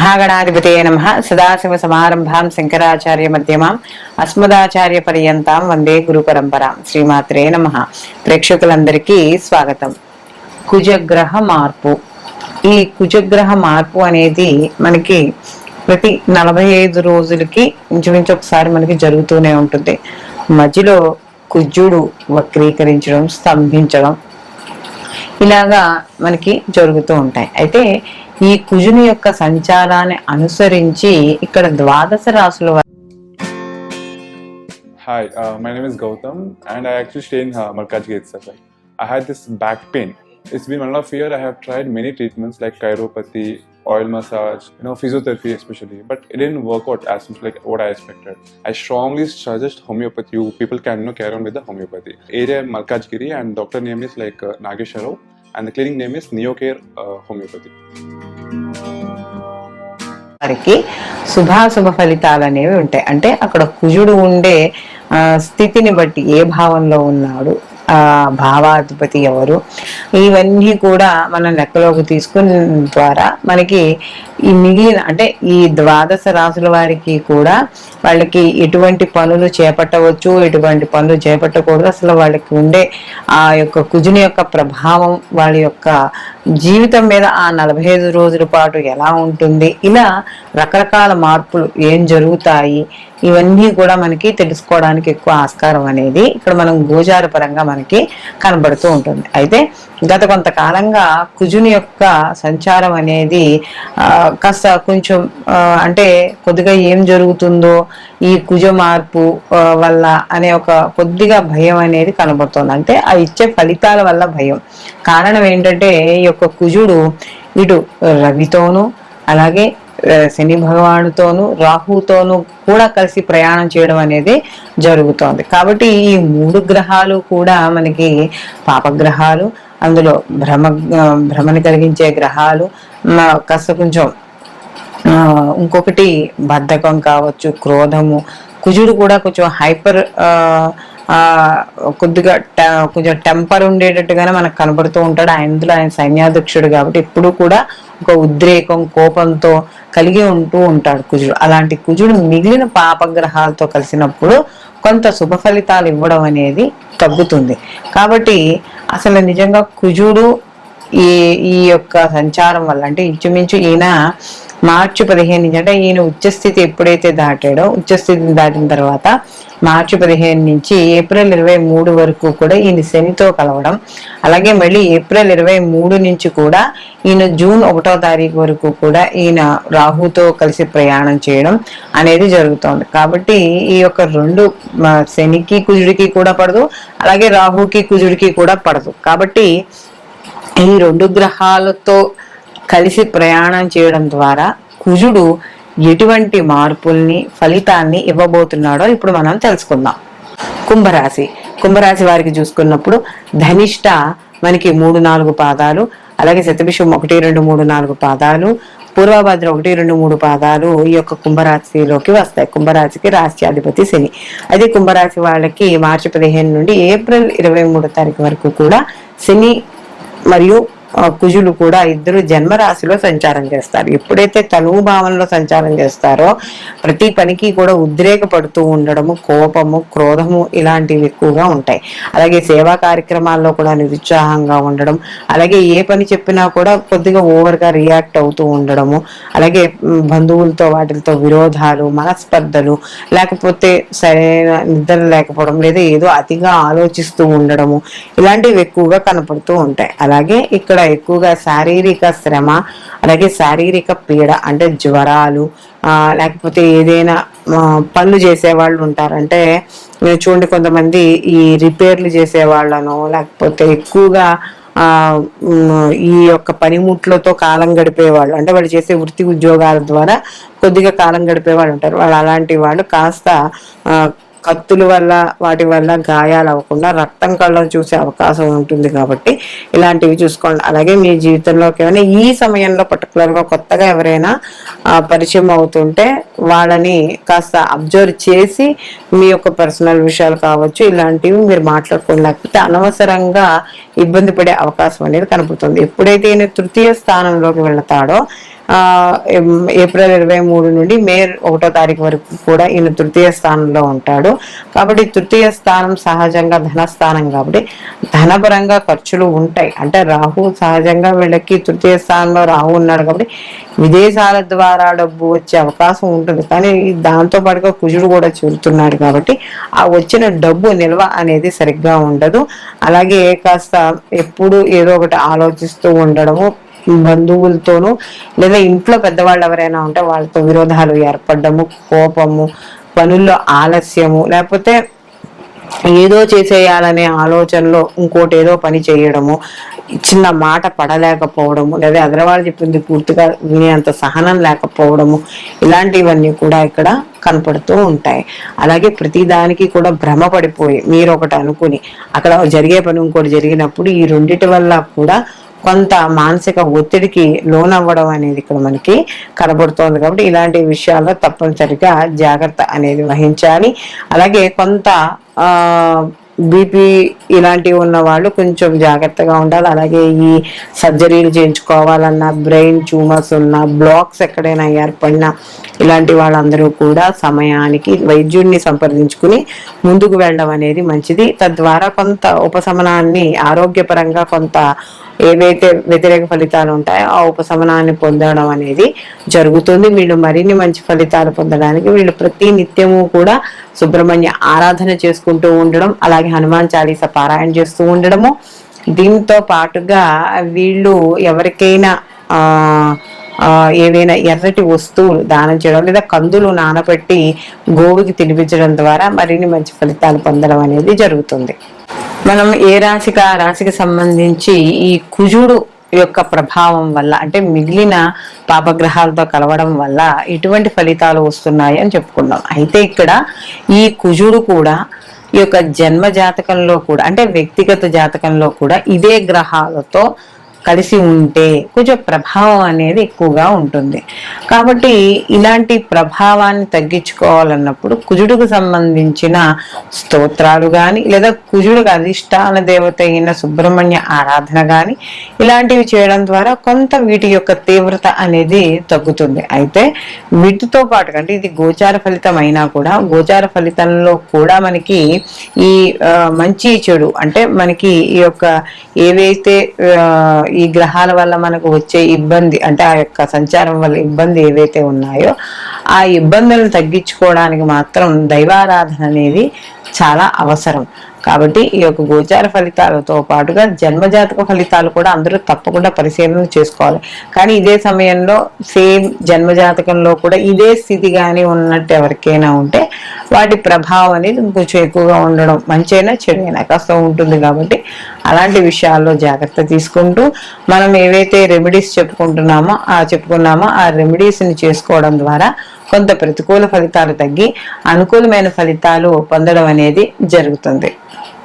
మహాగణాధిపతే నమ. సదాశివ సమారంభాం శంకరాచార్య మధ్యమాం. అస్మదాచార్య పర్యంతం వందే గురు పరంపరాం. శ్రీమాత్రే నమ. ప్రేక్షకులందరికీ స్వాగతం. కుజగ్రహ మార్పు. ఈ కుజగ్రహ మార్పు అనేది మనకి ప్రతి నలభై ఐదు రోజులకి ఇంచుమించు ఒకసారి మనకి జరుగుతూనే ఉంటుంది. మధ్యలో కుజుడు వక్రీకరించడం స్తంభించడం ఇలాగా మనకి జరుగుతూ ఉంటాయి. అయితే ఈ కుజుని యొక్క సంచారాన్ని అనుసరించి ఇక్కడ ద్వాదశ రాసుల వారి Hi, uh, my name is Gautam, and I actually stay in uh, Markaj itself. Like, I had this back pain. It's been one of year. I have tried many treatments like chiropathy, oil massage, you know, physiotherapy especially, but it didn't work out as much like what I expected. I strongly suggest homeopathy. You people can you know, carry on with the homeopathy. Area Malkajgiri and the clinic name is Neocare homeopathy వారికి శుభాశుభ ఫలితాలు అనేవి ఉంటాయి. అంటే అక్కడ కుజుడు ఉండే స్థితిని బట్టి ఏ భావంలో ఉన్నాడు భావాధిపతి ఎవరు? ఇవన్నీ కూడా మనం లెక్కలోకి తీసుకుని ద్వారా మనకి ఈ మిగిలిన అంటే ఈ ద్వాదశ రాసుల వారికి కూడా వాళ్ళకి ఎటువంటి పనులు చేపట్టవచ్చు ఎటువంటి పనులు చేపట్టకూడదు. అసలు వాళ్ళకి ఉండే ఆ యొక్క కుజుని యొక్క ప్రభావం వాళ్ళ యొక్క జీవితం మీద ఆ నలభై ఐదు రోజుల పాటు ఎలా ఉంటుంది? ఇలా రకరకాల మార్పులు ఏం జరుగుతాయి? ఇవన్నీ కూడా మనకి తెలుసుకోవడానికి ఎక్కువ ఆస్కారం అనేది ఇక్కడ మనం గోచార పరంగా మనకి కనబడుతూ ఉంటుంది. అయితే గత కొంతకాలంగా కుజుని యొక్క సంచారం అనేది కాస్త కొంచెం అంటే కొద్దిగా ఏం జరుగుతుందో ఈ కుజ మార్పు వల్ల అనే ఒక కొద్దిగా భయం అనేది కనబడుతుంది. అంటే ఆ ఇచ్చే ఫలితాల వల్ల భయం. కారణం ఏంటంటే ఈ యొక్క కుజుడు ఇటు రవితోనూ అలాగే శని భగవానుతోనూ రాహుతోనూ కూడా కలిసి ప్రయాణం చేయడం అనేది జరుగుతోంది. కాబట్టి ఈ మూడు గ్రహాలు కూడా మనకి పాపగ్రహాలు అందులో భ్రమ భ్రమని కలిగించే గ్రహాలు కాస్త కొంచెం ఇంకొకటి బద్ధకం కావచ్చు క్రోధము కుజుడు కూడా కొంచెం హైపర్ కొద్దిగా ట- కొంచెం టెంపర్ ఉండేటట్టుగానే మనకు కనబడుతూ ఉంటాడు. ఆయనలో ఆయన సైన్యాధ్యక్షుడు కాబట్టి ఎప్పుడు కూడా ఒక ఉద్రేకం కోపంతో కలిగి ఉంటూ ఉంటాడు కుజుడు. అలాంటి కుజుడు మిగిలిన పాపగ్రహాలతో కలిసినప్పుడు కొంత శుభ ఫలితాలు ఇవ్వడం అనేది తగ్గుతుంది. కాబట్టి అసలు నిజంగా కుజుడు ఈ ఈ యొక్క సంచారం వల్ల అంటే ఇంచుమించు ఈయన మార్చి పదిహేను నుంచి అంటే ఈయన ఉచ్చస్థితి ఎప్పుడైతే దాటాడో ఉచ్చస్థితిని దాటిన తర్వాత మార్చి పదిహేను నుంచి ఏప్రిల్ ఇరవై మూడు వరకు కూడా ఈయన శనితో కలవడం అలాగే మళ్ళీ ఏప్రిల్ ఇరవై మూడు నుంచి కూడా ఈయన జూన్ ఒకటో తారీఖు వరకు కూడా ఈయన రాహుతో కలిసి ప్రయాణం చేయడం అనేది జరుగుతోంది. కాబట్టి ఈ యొక్క రెండు శనికి కుజుడికి కూడా పడదు అలాగే రాహుకి కుజుడికి కూడా పడదు. కాబట్టి ఈ రెండు గ్రహాలతో కలిసి ప్రయాణం చేయడం ద్వారా కుజుడు ఎటువంటి మార్పుల్ని ఫలితాన్ని ఇవ్వబోతున్నాడో ఇప్పుడు మనం తెలుసుకుందాం. కుంభరాశి. కుంభరాశి వారికి చూసుకున్నప్పుడు ధనిష్ట మనకి మూడు నాలుగు పాదాలు అలాగే శతభిషం ఒకటి రెండు మూడు నాలుగు పాదాలు పూర్వభద్ర ఒకటి రెండు మూడు పాదాలు ఈ యొక్క కుంభరాశిలోకి వస్తాయి. కుంభరాశికి రాష్ట్రాధిపతి శని. అదే కుంభరాశి వాళ్ళకి మార్చి పదిహేను నుండి ఏప్రిల్ ఇరవై మూడో తారీఖు వరకు కూడా శని మరియు కుజులు కూడా ఇద్దరు జన్మరాశిలో సంచారం చేస్తారు. ఎప్పుడైతే తనువు భావంలో సంచారం చేస్తారో ప్రతి పనికి కూడా ఉద్రేకపడుతూ ఉండడము కోపము క్రోధము ఇలాంటివి ఎక్కువగా ఉంటాయి. అలాగే సేవా కార్యక్రమాల్లో కూడా నిరుత్సాహంగా ఉండడం అలాగే ఏ పని చెప్పినా కూడా కొద్దిగా ఓవర్గా రియాక్ట్ అవుతూ ఉండడము అలాగే బంధువులతో వాటితో విరోధాలు మనస్పర్ధలు లేకపోతే సరైన నిద్ర లేకపోవడం లేదా ఏదో అతిగా ఆలోచిస్తూ ఉండడము ఇలాంటివి ఎక్కువగా కనపడుతూ ఉంటాయి. అలాగే ఇక్కడ ఎక్కువగా శారీరక శ్రమ అలాగే శారీరక పీడ అంటే జ్వరాలు లేకపోతే ఏదైనా పనులు చేసే వాళ్ళు ఉంటారంటే చూడండి కొంతమంది ఈ రిపేర్లు చేసేవాళ్ళను లేకపోతే ఎక్కువగా ఆ ఈ యొక్క పనిముట్లతో కాలం గడిపేవాళ్ళు అంటే వాళ్ళు చేసే వృత్తి ఉద్యోగాల ద్వారా కొద్దిగా కాలం గడిపే వాళ్ళు ఉంటారు. వాళ్ళు అలాంటి వాళ్ళు కాస్త కత్తుల వల్ల వాటి వల్ల గాయాలు అవ్వకుండా రక్తం కళ్ళను చూసే అవకాశం ఉంటుంది కాబట్టి ఇలాంటివి చూసుకోండి. అలాగే మీ జీవితంలోకి ఏమైనా ఈ సమయంలో పర్టికులర్గా కొత్తగా ఎవరైనా పరిచయం అవుతుంటే వాళ్ళని కాస్త అబ్జర్వ్ చేసి మీ యొక్క పర్సనల్ విషయాలు కావచ్చు ఇలాంటివి మీరు మాట్లాడుకోండి. లేకపోతే అనవసరంగా ఇబ్బంది పడే అవకాశం అనేది కనపడుతుంది. ఎప్పుడైతే ఈయన తృతీయ స్థానంలోకి వెళతాడో ఏప్రిల్ ఇరవై మూడు నుండి మే ఒకటో తారీఖు వరకు కూడా ఈయన తృతీయ స్థానంలో ఉంటాడు. కాబట్టి తృతీయ స్థానం సహజంగా ధనస్థానం కాబట్టి ధనపరంగా ఖర్చులు ఉంటాయి. అంటే రాహు సహజంగా వీళ్ళకి తృతీయ స్థానంలో రాహు ఉన్నాడు కాబట్టి విదేశాల ద్వారా డబ్బు వచ్చే అవకాశం ఉంటుంది. కానీ దాంతో పాటుగా కుజుడు కూడా చూరుతున్నాడు కాబట్టి ఆ వచ్చిన డబ్బు నిల్వ అనేది సరిగ్గా ఉండదు. అలాగే కాస్త ఎప్పుడు ఏదో ఒకటి ఆలోచిస్తూ ఉండడము బంధువులతోనూ లేదా ఇంట్లో పెద్దవాళ్ళు ఎవరైనా ఉంటే వాళ్ళతో విరోధాలు ఏర్పడము కోపము పనుల్లో ఆలస్యము లేకపోతే ఏదో చేసేయాలనే ఆలోచనలో ఇంకోటి ఏదో పని చేయడము చిన్న మాట పడలేకపోవడము లేదా ఎదరవాళ్ళు చెప్పింది పూర్తిగా వినేంత సహనం లేకపోవడము ఇలాంటివన్నీ కూడా ఇక్కడ కనపడుతూ ఉంటాయి. అలాగే ప్రతి దానికి కూడా భ్రమ పడిపోయి మీరు ఒకటి అనుకుని అక్కడ జరిగే పని ఇంకోటి జరిగినప్పుడు ఈ రెండిటి వల్ల కూడా కొంత మానసిక ఒత్తిడికి లోనవ్వడం అనేది ఇక్కడ మనకి కనబడుతోంది కాబట్టి ఇలాంటి విషయాల్లో తప్పనిసరిగా జాగ్రత్త అనేది వహించాలి. అలాగే కొంత బీపీ ఇలాంటివి ఉన్న వాళ్ళు కొంచెం జాగ్రత్తగా ఉండాలి. అలాగే ఈ సర్జరీలు చేయించుకోవాలన్నా బ్రెయిన్ ట్యూమర్స్ ఉన్న బ్లాక్స్ ఎక్కడైనా ఏర్పడినా ఇలాంటి వాళ్ళందరూ కూడా సమయానికి వైద్యుడిని సంప్రదించుకుని ముందుకు వెళ్ళడం అనేది మంచిది. తద్వారా కొంత ఉపశమనాన్ని ఆరోగ్యపరంగా కొంత ఏవైతే వ్యతిరేక ఫలితాలు ఉంటాయో ఆ ఉపశమనాన్ని పొందడం అనేది జరుగుతుంది. వీళ్ళు మరిన్ని మంచి ఫలితాలు పొందడానికి వీళ్ళు ప్రతి నిత్యము కూడా సుబ్రహ్మణ్య ఆరాధన చేసుకుంటూ ఉండడం అలాగే హనుమాన్ చాలీస పారాయణ చేస్తూ ఉండడము. దీంతో పాటుగా వీళ్ళు ఎవరికైనా ఆ ఏవైనా ఎర్రటి వస్తువులు దానం చేయడం లేదా కందులు నానబెట్టి గోవుకి తినిపించడం ద్వారా మరిన్ని మంచి ఫలితాలు పొందడం అనేది జరుగుతుంది. మనం ఏ రాశికి ఆ రాశికి సంబంధించి ఈ కుజుడు యొక్క ప్రభావం వల్ల అంటే మిగిలిన పాపగ్రహాలతో కలవడం వల్ల ఎటువంటి ఫలితాలు వస్తున్నాయి అని చెప్పుకున్నాం అయితే ఇక్కడ ఈ కుజుడు కూడా ఈ యొక్క జన్మ జాతకంలో కూడా అంటే వ్యక్తిగత జాతకంలో కూడా ఇదే గ్రహాలతో కలిసి ఉంటే కొంచెం ప్రభావం అనేది ఎక్కువగా ఉంటుంది. కాబట్టి ఇలాంటి ప్రభావాన్ని తగ్గించుకోవాలన్నప్పుడు కుజుడుకు సంబంధించిన స్తోత్రాలు కానీ లేదా కుజుడికి అధిష్టాన దేవత అయిన సుబ్రహ్మణ్య ఆరాధన కానీ ఇలాంటివి చేయడం ద్వారా కొంత వీటి యొక్క తీవ్రత అనేది తగ్గుతుంది. అయితే వీటితో పాటు అంటే ఇది గోచార ఫలితం అయినా కూడా గోచార ఫలితంలో కూడా మనకి ఈ మంచి చెడు అంటే మనకి ఈ యొక్క ఏవైతే ఈ గ్రహాల వల్ల మనకు వచ్చే ఇబ్బంది అంటే ఆ యొక్క సంచారం వల్ల ఇబ్బంది ఏవైతే ఉన్నాయో ఆ ఇబ్బందులను తగ్గించుకోవడానికి మాత్రం దైవారాధన అనేది చాలా అవసరం. కాబట్టి ఈ యొక్క గోచార ఫలితాలతో పాటుగా జన్మజాతక ఫలితాలు కూడా అందరూ తప్పకుండా పరిశీలన చేసుకోవాలి. కానీ ఇదే సమయంలో సేమ్ జన్మజాతకంలో కూడా ఇదే స్థితి కానీ ఉన్నట్టు ఎవరికైనా ఉంటే వాటి ప్రభావం అనేది కొంచెం ఎక్కువగా ఉండడం మంచైనా చెడైనా కాస్త ఉంటుంది కాబట్టి అలాంటి విషయాల్లో జాగ్రత్త తీసుకుంటూ మనం ఏవైతే రెమెడీస్ చెప్పుకుంటున్నామో ఆ చెప్పుకున్నామో ఆ రెమెడీస్ని చేసుకోవడం ద్వారా కొంత ప్రతికూల ఫలితాలు తగ్గి అనుకూలమైన ఫలితాలు పొందడం అనేది జరుగుతుంది.